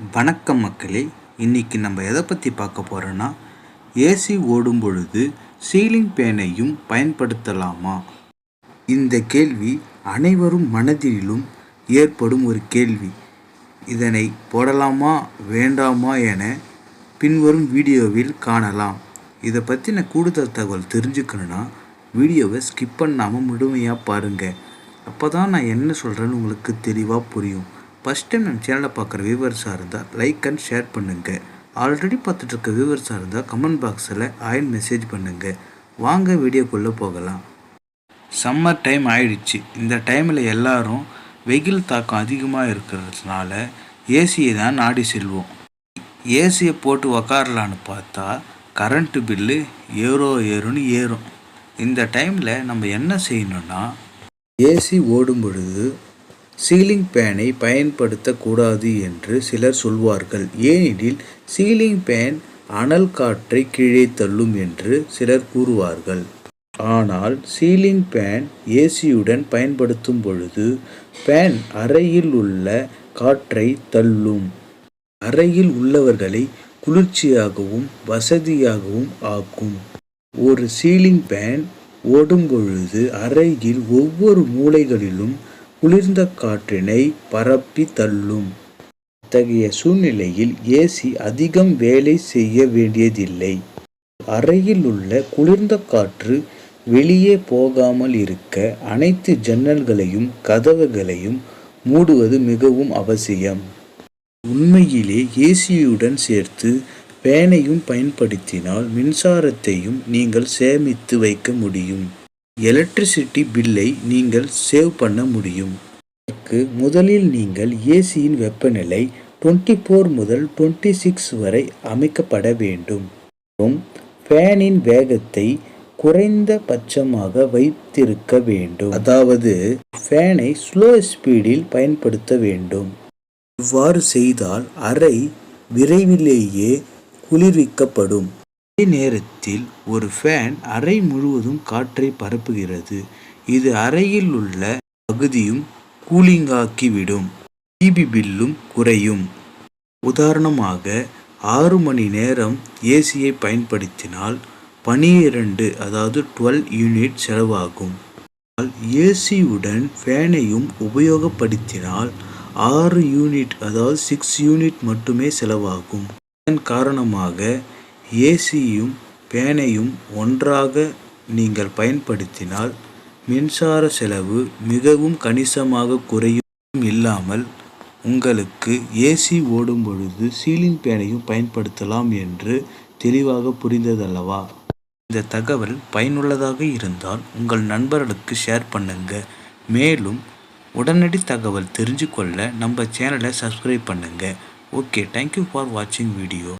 வணக்கம் மக்களே இன்னைக்கு நம்ம எதை பற்றி பார்க்க போகிறோன்னா ஏசி ஓடும் பொழுது சீலிங் ஃபேனையும் பயன்படுத்தலாமா? இந்த கேள்வி அனைவரும் மனதிலும் ஏற்படும் ஒரு கேள்வி. இதனை போடலாமா வேண்டாமா என பின்வரும் வீடியோவில் காணலாம். இதை பற்றின கூடுதல் தகவல் தெரிஞ்சுக்கணுன்னா வீடியோவை ஸ்கிப் பண்ணாமல் முழுமையாக பாருங்கள் அப்போ தான் நான் என்ன சொல்கிறேன்னு உங்களுக்கு தெளிவாக புரியும். ஃபஸ்ட் டைம் நம்ம சேனலை பார்க்குற வியூவர்ஸாக இருந்தால் லைக் அண்ட் ஷேர் பண்ணுங்கள் ஆல்ரெடி பார்த்துட்ருக்க வியூவர்ஸாக இருந்தால் கமெண்ட் பாக்ஸில் ஆயின் மெசேஜ் பண்ணுங்கள் வாங்க வீடியோக்குள்ளே போகலாம். சம்மர் டைம் ஆயிடுச்சு. இந்த டைமில் எல்லாரும் வெயில் தாக்கம் அதிகமாக இருக்கிறதுனால ஏசியை தான் நாடி செல்வோம். ஏசியை போட்டு உக்காரலான்னு பார்த்தா கரண்ட்டு பில்லு ஏறோ ஏறுன்னு ஏறும். இந்த டைமில் நம்ம என்ன செய்யணும்னா ஏசி ஓடும் பொழுது சீலிங் ஃபேனை பயன்படுத்தக்கூடாது என்று சிலர் சொல்வார்கள். ஏனெனில் சீலிங் ஃபேன் அனல் காற்றை கீழே தள்ளும் என்று சிலர் கூறுவார்கள். ஆனால் சீலிங் ஃபேன் ஏசியுடன் பயன்படுத்தும் பொழுது ஃபேன் அறையில் உள்ள காற்றை தள்ளும். அறையில் உள்ளவர்களை குளிர்ச்சியாகவும் வசதியாகவும் ஆக்கும். ஒரு சீலிங் ஃபேன் ஓடும் பொழுது அறையில் ஒவ்வொரு மூலைகளிலும் குளிர்ந்த காற்றினை பரப்பி தள்ளும். அத்தகைய சூழ்நிலையில் ஏசி அதிகம் வேலை செய்ய வேண்டியதில்லை. அறையில் உள்ள குளிர்ந்த காற்று வெளியே போகாமல் இருக்க அனைத்து ஜன்னல்களையும் கதவுகளையும் மூடுவது மிகவும் அவசியம். உண்மையிலே ஏசியுடன் சேர்த்து பேனையும் பயன்படுத்தினால் மின்சாரத்தையும் நீங்கள் சேமித்து வைக்க முடியும். எலக்ட்ரிசிட்டி பில்லை நீங்கள் சேவ் பண்ண முடியும். அதற்கு முதலில் நீங்கள் ஏசியின் வெப்பநிலை டுவெண்ட்டி ஃபோர் முதல் டுவெண்ட்டி சிக்ஸ் வரை அமைக்கப்பட வேண்டும். மற்றும் ஃபேனின் வேகத்தை குறைந்த பட்சமாக வைத்திருக்க வேண்டும். அதாவது ஃபேனை ஸ்லோ ஸ்பீடில் பயன்படுத்த வேண்டும். இவ்வாறு செய்தால் அறை விரைவிலேயே குளிர்விக்கப்படும். அதே நேரத்தில் ஒரு ஃபேன் அறை முழுவதும் காற்றை பரப்புகிறது. இது அறையில் உள்ள பகுதியும் கூலிங்காக்கிவிடும். டிபி பில்லும் குறையும். உதாரணமாக ஆறு மணி நேரம் ஏசியை பயன்படுத்தினால் பனிரெண்டு அதாவது டுவெல் யூனிட் செலவாகும். ஏசியுடன் ஃபேனையும் உபயோகப்படுத்தினால் ஆறு யூனிட் அதாவது சிக்ஸ் யூனிட் மட்டுமே செலவாகும். இதன் காரணமாக ஏசியும் பேனையும் ஒன்றாக நீங்கள் பயன்படுத்தினால் மின்சார செலவு மிகவும் கணிசமாக குறையும் இல்லாமல் உங்களுக்கு ஏசி ஓடும் பொழுது சீலிங் ஃபேனையும் பயன்படுத்தலாம் என்று தெளிவாக புரிந்ததல்லவா? இந்த தகவல் பயனுள்ளதாக இருந்தால் உங்கள் நண்பர்களுக்கு ஷேர் பண்ணுங்க. மேலும் உடனடி தகவல் தெரிஞ்சுக்கொள்ள நம்ம சேனலை சப்ஸ்கிரைப் பண்ணுங்கள் ஓகே தேங்க்யூ ஃபார் வாட்சிங் வீடியோ